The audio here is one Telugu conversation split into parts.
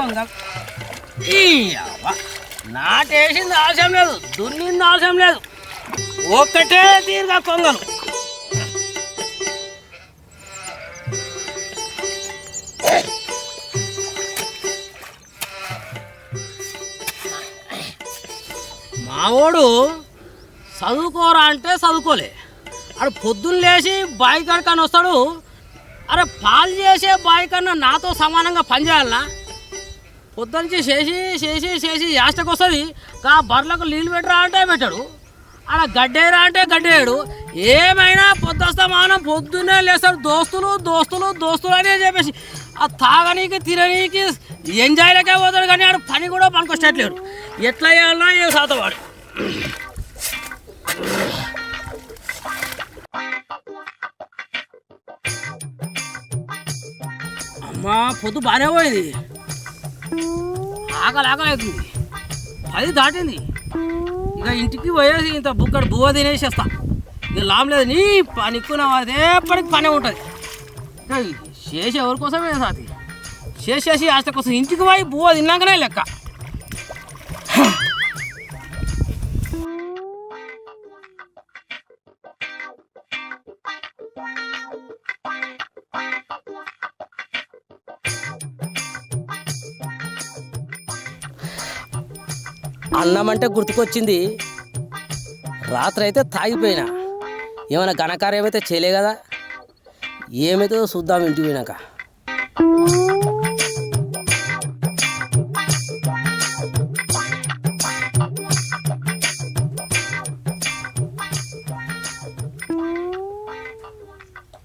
పాడుగాను ఈ నాటేసింది ఆశయం లేదు. దున్నింది ఆశం లేదు. ఒక్కటే తీరుగా కొంగలు మావోడు చదువుకోరా అంటే చదువుకోలే. అడు పొద్దున్న లేచి బావి కడకని వస్తాడు. అరే పాలు చేసే బావి కన్నా నాతో సమానంగా పనిచేయాలనా పొద్దునుంచి చేసి చేసి చేసి యాస్టకు వస్తుంది. కా బర్రెలకు నీళ్ళు పెట్టరా అంటే పెట్టాడు. ఆడ గడ్డేరా అంటే గడ్డేయడు. ఏమైనా పొద్దుస్తా మానం పొద్దున్నే లేస్తాడు దోస్తులు దోస్తులు దోస్తులు అనే చెప్పేసి ఆ తాగనీకి తిననీకి ఎంజాయ్లకే పోతాడు కానీ ఆడు పని కూడా పనికొచ్చేట్లేడు. ఎట్లా చేయాలన్నా ఏ శాతవాడు అమ్మా పొద్దు బాగానే పోయింది. ఆకలి ఆకలి అవుతుంది పది దాటింది. ఇక ఇంటికి పోయేసి ఇంత బుక్కడ బువ్వ తినేసేస్తా. ఇక లాభలేదు నీ పనిక్కున్న ఎప్పటికి పనే ఉంటుంది. చేసి ఎవరి కోసమే సాతి చేసేసి ఆస్త కోసం ఇంటికి పోయి బువ్వ తిన్నాకనే లెక్క. అన్నం అంటే గుర్తుకొచ్చింది. రాత్రి అయితే తాగిపోయినా. ఏమైనా ఘనకార్యం అయితే చేయలే కదా. ఏమైతే చూద్దాం ఇంటికి పోయినాక.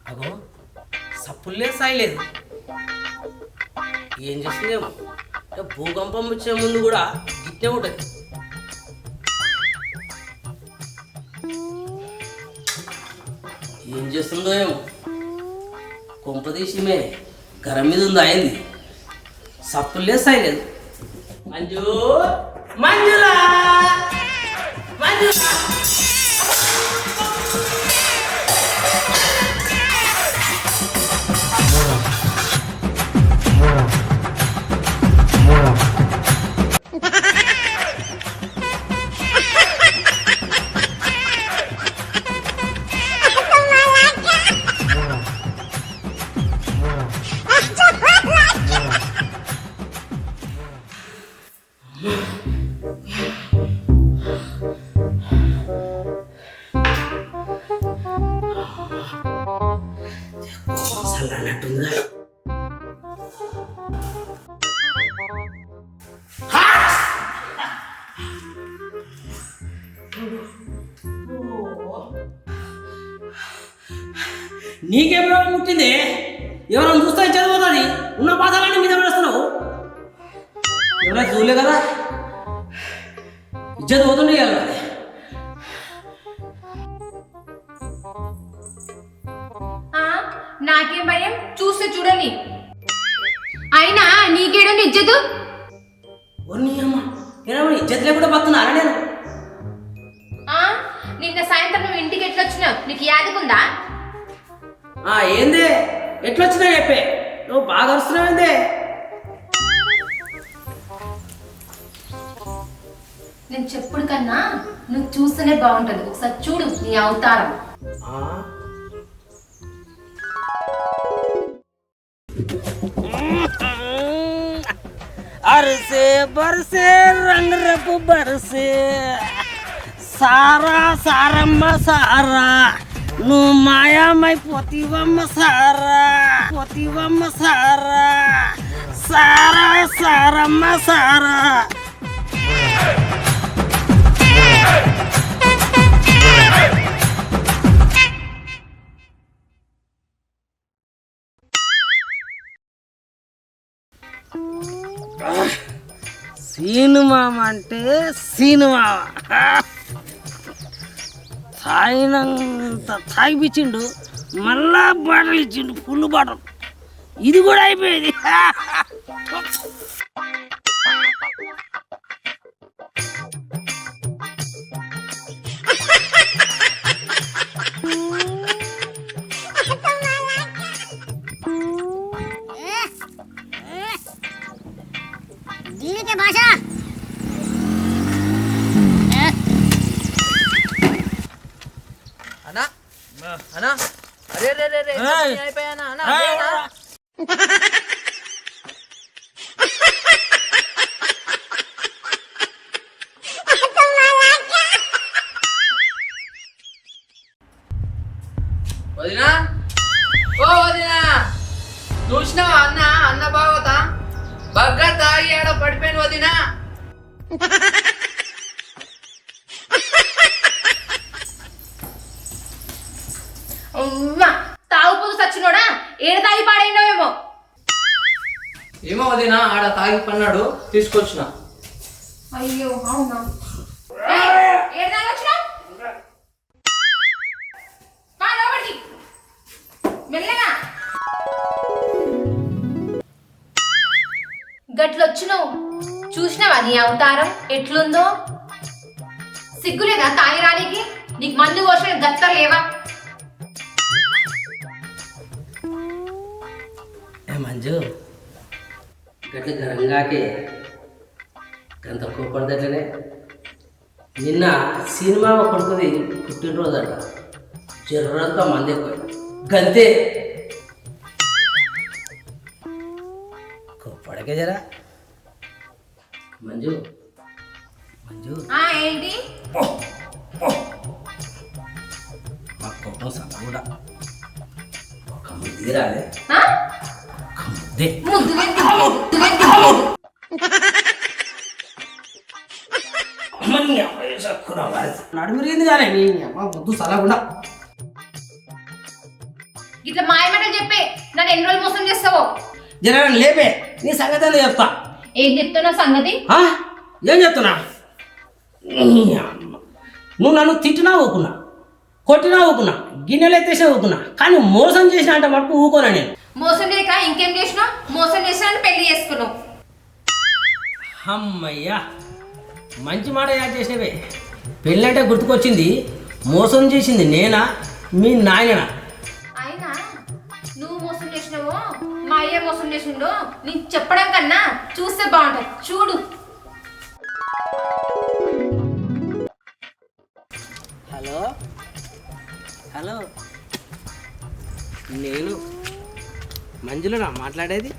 అగో సాయలేదు. ఏం చేస్తుందేమో భూకంపం వచ్చే ముందు కూడా గిట్టే ఉంటుంది. ఏం చేస్తుందో ఏమో. కుంపదీశమే గరం మీద ఉంది అయింది సప్పులే సాయలేదు మంజు మంజులా మంజులా. నీకేం రోగం పుట్టింది? ఎవరైనా చూస్తే చదిపోతుంది ఉన్న బాధలన్నీ మీద పడేస్తున్నావు? ఎవరైనా చూడలే కదా? ఇజ్జత్ పోతుండే కదా నాకేం భయం? చూస్తే చూడని అయినా నీకేడం ఇజ్జతు? ఇజ్జత్ లేకుండా బతున్నారా నేను? సాయంత్రం నువ్వు ఇంటికి ఎట్లొచ్చినావు? నీకు యాదకుందా ఆ ఏందే? ఎట్లొచ్చినా చెప్పే. నువ్వు బాగా వస్తున్నావు ఏందే? నేను చెప్పుడు కన్నా నువ్వు చూస్తేనే బాగుంటది. ఒకసారి చూడు నీ అవతారం. ఆ? అరసే బరసే రంగు రపు బరసే. సారా సారమ్మ సారా. నువ్వు మాయామై పోతివమ్మ సారా. పోతివమ్మ సారా. సారా సారమ్మ సారా. సినిమా అంటే సినిమా తాగినంత తాగిపించిండు మళ్ళా బాటలు ఇచ్చిండు ఫుల్ బాటలు. ఇది కూడా అయిపోయింది. అన్నా? అరే రే రే. అయిపోయానా? అన్నా? వదినా ఆడ తాగి పన్నాడు తీసుకొచ్చిన. అయ్యో అవునా? గట్లొచ్చినావు. చూసినావా నీ అవతారం? ఎట్లుందో? సిగ్గులేదా తాగి రానికి నీకు మందు కోసిన గత్తర్ లేవా? ఏ మంజు గట్ల గరంగాకే గంత కోపడదట్లనే నిన్న సినిమా కొడుకుది పుట్టినరోజు అంట జర్రంతా మంది ఎక్కువ గంతే. కోపడకే జరా. మంజు. మంజు. ఏంటి? మా కోపం సగం కూడా ఒక ముద్ది రాలే చక్కున నడుమురిగింది కానీ నీ అమ్మ ముద్దు సలగుండా ఇట్లా మాయమాటలు చెప్పే నన్ను ఎన్ని రోజులు మోసం చేస్తావో? జర లేపే. నీ సంగతి ఏందో చెప్తా. ఏం చెప్తున్నా సంగతి? ఆ? ఏం చెప్తున్నా? నీ అమ్మ. నువ్వు నన్ను తిట్టినా ఊకున్నా కొట్టినా ఊకున్నా గిన్నెలు ఎత్తేసినా ఊకున్నా కానీ మోసం చేసిన అంటే మటుకు ఊకోనా నేను? మోసం చేయక ఇంకేం చేసినావు? మోసం చేసినా పెళ్ళి చేసుకున్నావు. అమ్మయ్యా మంచి మాట యాడ్ చేసినవే. పెళ్ళంటే గుర్తుకొచ్చింది మోసం చేసింది నేనా? మీ నాయనా? అయినా నువ్వు మోసం చేసినావో మా అయ్య మోసం చేసిండో నీకు చెప్పడం కన్నా చూస్తే బాగుంటుంది. చూడు. హలో? హలో? నేను మంజులనా మాట్లాడేది?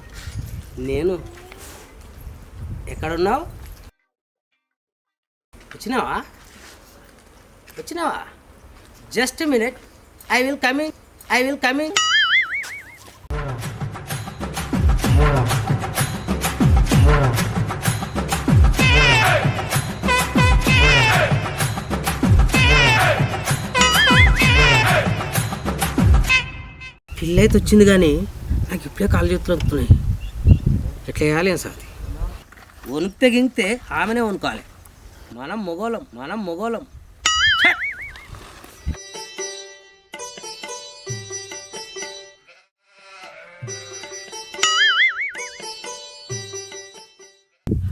నేను ఎక్కడున్నావు? వచ్చినావా? వచ్చినావా? Just minute I will coming I will coming పిల్ల అయితే వచ్చింది కానీ నాకు ఇప్పుడే కాలు చేతులు వస్తున్నాయి. ఎట్లా వేయాలి అని సార్ వణుకుతే గింగితే ఆమెనే వణుకోవాలి మనం మొగోళం మనం మొగోళం ఛ!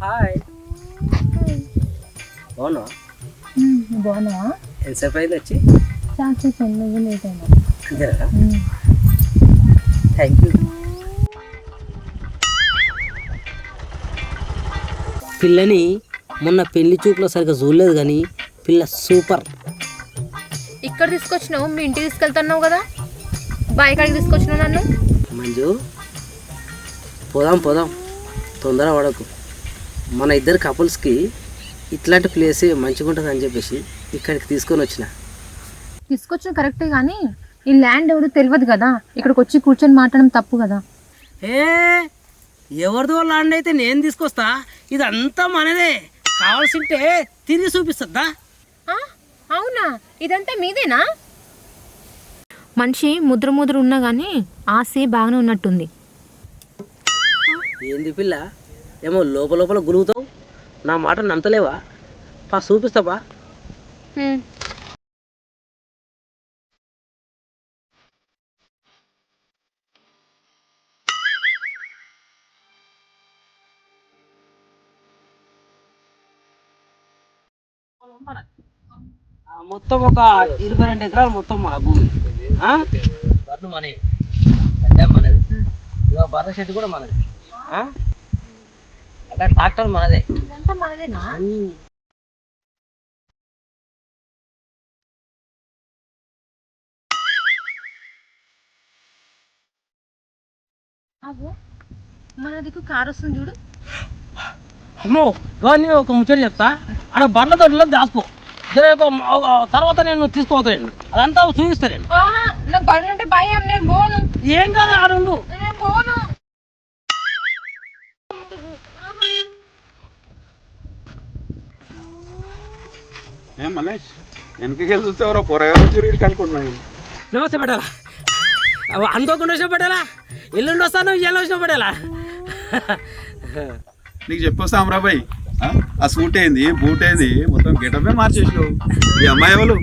హాయ్. బాగున్నా బాగున్నా ఎంతసేపు అయింది వచ్చి? నువ్వు థ్యాంక్ యూ పిల్లని మొన్న పెళ్ళి చూపులో సరిగ్గా చూడలేదు కానీ పిల్ల సూపర్. ఇక్కడ తీసుకొచ్చినావు మీ ఇంటికి తీసుకెళ్తున్నావు కదా? బాయ్ కాడికి తీసుకొచ్చినావు నన్ను? మంజు పోదాం పోదాం. తొందర పడకు. మన ఇద్దరు కపుల్స్కి ఇట్లాంటి ప్లేస్ మంచిగా ఉంటుంది అని చెప్పేసి ఇక్కడికి తీసుకొని వచ్చిన. తీసుకొచ్చిన కరెక్టే కానీ ఈ ల్యాండ్ ఎవరు తెలియదు కదా? ఇక్కడికి వచ్చి కూర్చొని మాట్లాడడం తప్పు కదా? ఏ? ఎవరిదో ల్యాండ్ అయితే నేను తీసుకొస్తా. ఇదంతా మనదే. కావాల్సింటే తిరిగి చూపిస్తుందా అవునా? ఇదంతా మీదేనా? మనిషి ముద్ర ముద్ర ఉన్నా కానీ ఆశ బాగానే ఉన్నట్టుంది. ఏంది పిల్ల? ఏమో లోపల లోపల గులుగుతావు నా మాట నమ్మతలేవా? పా చూపిస్తావా మొత్తం ఒక ఇరవై రెండు ఎకరాలు మొత్తం మా భూమి. బర్రె మనవి గడ్డ మనది. బర్ల షెడ్ కూడా మనది. అంటే ట్రాక్టర్ మనదే. మనదేనా? మన దిక్కు కారు వస్తుంది చూడు. అమ్మో కానీ ఒక ముచ్చట చెప్తా. అక్కడ బండ్ల తోటలో దాసుకో తర్వాత నేను తీసుకుపోతాను అదంతా చూపిస్తాను నాకు బండి అంటే భయం నేను పోను. ఏం కాదు ఆడుండు నేను పోను. ఏం మలేష్ చూస్తే ఎవరో పొరగారు చూరి కనుకుంటున్నాను నమస్తే పడాలా అనుకోకుండా వచ్చిన పడాలా ఎల్లుండి వస్తాను ఇవాళ వచ్చిన పడాలా నీకు చెప్పొస్తాం రా బాయ్. ఆ? ఆ సూట్ ఏంది? బూట్ ఏంది? మొత్తం గెటపే మార్చేసినావు. ఈ అమ్మాయి ఎవరు?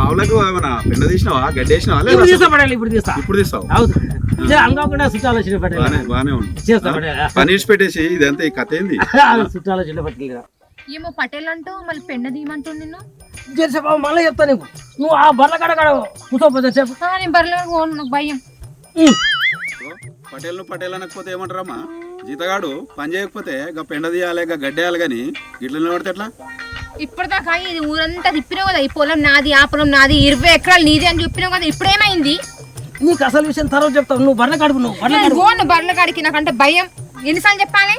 ఆవులకు ఏమన్నా పెండ తీసినావా? గడ్డేసినావా ఇప్పుడు తీస్తా పడాలి ఇప్పుడు తీస్తా. ఇప్పుడు తీస్తావు? అనుకోకుండా ఉంది. పెట్టేసి ఇదంతా ఈ కథ ఏంది? పట్టలేదు ఏమో పటేల్ అంటూ మళ్ళీ పెండ నిన్ను? మళ్ళీ చెప్తా నీకు. నువ్వు ఆ బర్ల కాడ కాడ కూర్చోపోతే చెప్పు. ఆ, నేను బర్రెలో పోను నాకు భయం. పటేల్ పటేల్ అనకపోతే ఏమంటారమ్మా? జీతగాడు పని చేయకపోతే గా పెండ తీయాలి గా గడ్డేయాలి కానీ గిట్ల నిలబడితే ఎట్లా? ఇప్పటిదాకా ఇది ఊరంతా తిప్పినావు కదా ఈ పొలం నాది ఆ పొలం నాది ఇరవై ఎకరాలు నీది అని చెప్పినావు కదా ఇప్పుడేమైంది నీకు అసలు విషయం తర్వాత చెప్తావు నువ్వు బర్ల కాడుకు నువ్వు బర్ల కాడుకు పోను బర్రెల కాడికి నాకంటే భయం. ఎన్నిసార్లు చెప్పాలి?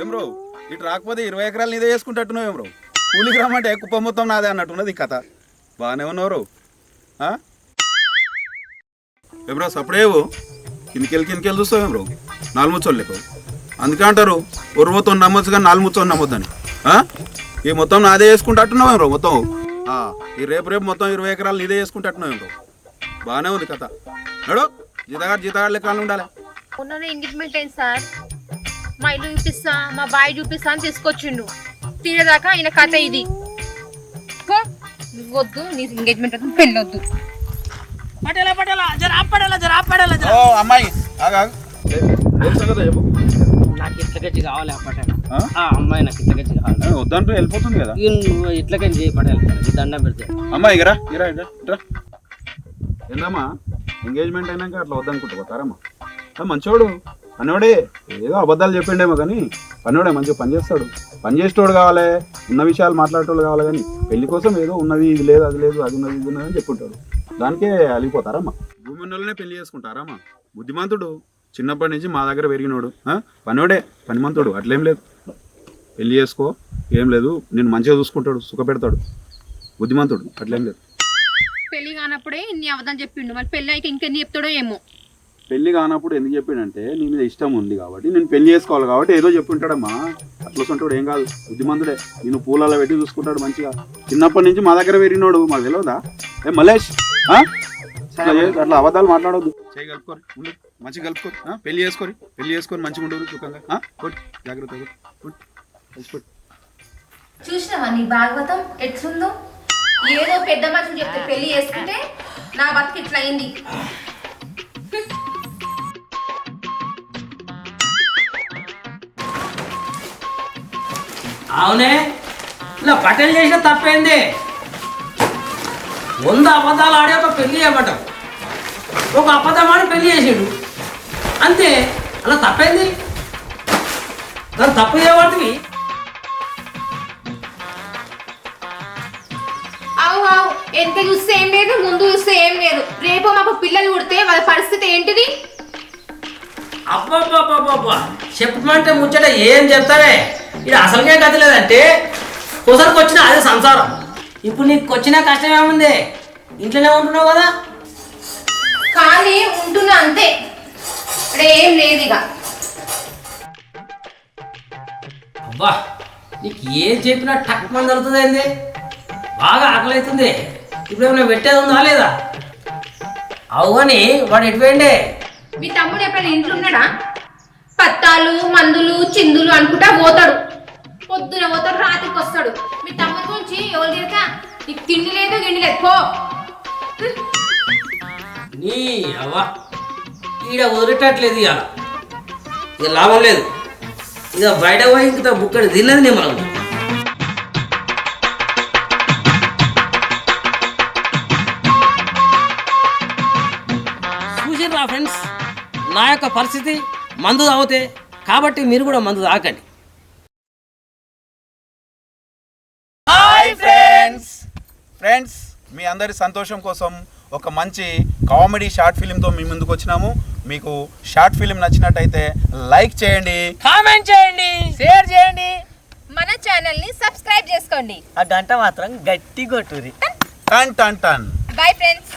ఏం బ్రో ఇటు రాకపోతే ఇరవై ఎకరాలు నీదే చేసుకుంటట్టున్నావు ఏం బ్రో? కూలికి రమ్మంటే కుప్ప మొత్తం నాదే అన్నట్టున్నది ఈ కథ. బాగానే ఉన్నారు ఏ బ్రో సపడేవు కిందికెళ్ళి కిందికెళ్ళి చూస్తావు బ్రో? నాలుగు లేకు. అందుకే అంటారు మొత్తం నమ్మొచ్చు కానీ నాలుగు ముచ్చోళ్ళు నమ్మొద్దని. ఆ? ఈ మొత్తం నాదే చేసుకుంటట్టున్నావు ఏం బ్రో మొత్తం? ఈ రేపు రేపు మొత్తం ఇరవై ఎకరాలు నీదే చేసుకుంటట్టున్నావు ఏం బ్రో? బాగానే ఉంది కథ. నడు జీతగాడు జీతగాడు లెక్కలు ఉండాలి. మొన్న ఎంగేజ్మెంట్ అయింది సార్. మా ఇల్లు చూపిస్తా మా బాయ్ చూపిస్తా అని తీసుకొచ్చిండు. తినేదాకా ఆయన కథ ఇది. వద్దు నీ ఎంగేజ్మెంట్ పెళ్ళొద్దు. పటేలా పటేలా జర ఆపడేలా జర ఆపడేలా జర. ఓ అమ్మాయి ఆగు, ఆగు. ఏ- ఏం సంగతో చెప్పు నాకు ఇట్లకెచ్చి కావాలి ఆ పటేలా. ఆ? అమ్మాయి నాకు ఇట్లకెచ్చి కావాలి. ఏ, వద్దంటే వెళ్ళిపోతుంది కదా? నువ్వు చేయి పటేలా ఈ దండం పెడితే. అమ్మా ఇగరా ఇరా ఇరా ఇట్రా. ఏందమ్మా ఎంగేజ్మెంట్ అయినాక అట్లా వద్దనుకుంటా పోతారమ్మా. మంచోడు పనివాడే ఏదో అబద్ధాలు చెప్పిండేమో కానీ పనివాడే మంచిగా పని చేస్తాడు. పని చేసేటోడు కావాలి ఉన్న విషయాలు మాట్లాడేటోళ్ళు కావాలి కానీ పెళ్ళి కోసం ఏదో ఉన్నది ఇది లేదు అది లేదు అది ఉన్నది ఇది ఉన్నది అని చెప్పుంటాడు. దానికే అలిగిపోతారమ్మా. భూమి ఉన్నోళ్ళనే పెళ్ళి చేసుకుంటారమ్మా. బుద్ధిమంతుడు చిన్నప్పటి నుంచి మా దగ్గర పెరిగినోడు. ఆ? పనివాడే పనిమంతుడు అట్లేం లేదు. పెళ్ళి చేసుకో ఏం లేదు. నేను మంచిగా చూసుకుంటాడు సుఖ పెడతాడు బుద్ధిమంతుడు అట్లేం లేదు. పెళ్ళి కానప్పుడే ఇన్ని అవదాం చెప్పిండు. మరి పెళ్ళి అయితే ఇంకెన్ని చెప్తాడో ఏమో. పెళ్ళి కానప్పుడు ఎందుకు చెప్పిండంటే నీ మీద ఇష్టం ఉంది కాబట్టి నేను పెళ్ళి చేసుకోవాలి కాబట్టి ఏదో చెప్పుంటాడమ్మా. అట్లా ఉంటాడు ఏం కాదు. బుద్ధిమంతుడే. నేను పూలలో పెట్టి చూసుకుంటాడు మంచిగా. చిన్నప్పటి నుంచి మా దగ్గర పెరిగినోడు మాకు తెలియదా ఏ మలేష్? అట్లా అబద్ధాలు మాట్లాడొద్దు. చేయి కలుపుకోరు ఉండు. మంచిగా కలుపుకోరు ఆ? పెళ్ళి చేసుకోరి పెళ్ళి చేసుకొని మంచిగా ఉండరు సుఖంగా? కొట్టు జాగ్రత్త కొట్టు చూసినావా నీ భాగవతం? ఎట్లుందో? ఏదో పెద్ద మనుషులు చెప్తే పెళ్ళి చేసుకుంటే నా బతుకు ఇట్లా అయింది అవునే? ఇలా పటేల్ చేసిన తప్పేంది? వంద అబద్ధాలు ఆడి ఒక పెళ్ళి చేయమంటాం ఒక అబద్ధం ఆడి పెళ్ళి చేసాడు. అంతే అలా తప్పేంది? దాన్ని తప్పు చేయబడుతుంది అవు అవు వెనక చూస్తే ఏం లేదు ముందు చూస్తే ఏం లేదు. రేపు మాకు పిల్లలు పుడితే వాళ్ళ పరిస్థితి ఏంటిది? అబ్బబ్బబ్బబ్బబ్బా చెప్పమంటే ముచ్చట ఏం చెప్తావే ఇది అసలుకే గతి లేదంటే కుసరికి వచ్చిన అదే సంసారం. ఇప్పుడు నీకు వచ్చిన కష్టం ఏముంది ఇంట్లోనే ఉంటున్నావు కదా? కానీ ఉంటున్నా అంతే. ఇక్కడ ఏం లేదు ఇక. అబ్బా నీకు ఏం చెప్పినా టక్ మంది దొరుకుతుంది ఏంది? బాగా ఆకలి అవుతుంది ఇప్పుడు ఏమైనా పెట్టేది ఉందా లేదా? అవుని వాడు ఎటుపోయిండే మీ తమ్ముడు ఎప్పుడైనా ఇంట్లో ఉన్నాడా? పత్తాలు మందులు చిందులు అనుకుంటా పోతాడు. పొద్దున పోతాడు రాత్రికి వస్తాడు. మీ తమ్ముడి గురించి ఎవరు తిరక నీకు తిండి లేదు గిండి లేదు. పో. నీ అవ్వ. ఈడ వదిలేటట్లేదు ఇక ఇక లాభం లేదు. ఇక బయట పోయి ఇంత బుక్కడి తిన్నది నేను మనం చూసిర్రా ఫ్రెండ్స్ నా యొక్క పరిస్థితి మందు తాగితే కాబట్టి మీరు కూడా మందు తాకండి ఫ్రెండ్స్ ఫ్రెండ్స్ మీ అందరి సంతోషం కోసం ఒక మంచి కామెడీ షార్ట్ ఫిలింతో మీ ముందుకు వచ్చినాము. మీకు షార్ట్ ఫిలిం నచ్చినట్టయితే లైక్ చేయండి. కామెంట్ చేయండి. షేర్ చేయండి. మన ఛానల్ని సబ్స్క్రైబ్ చేసుకోండి. ఆ గంట మాత్రం గట్టి కొట్టురి టన్ టన్ టన్. Bye friends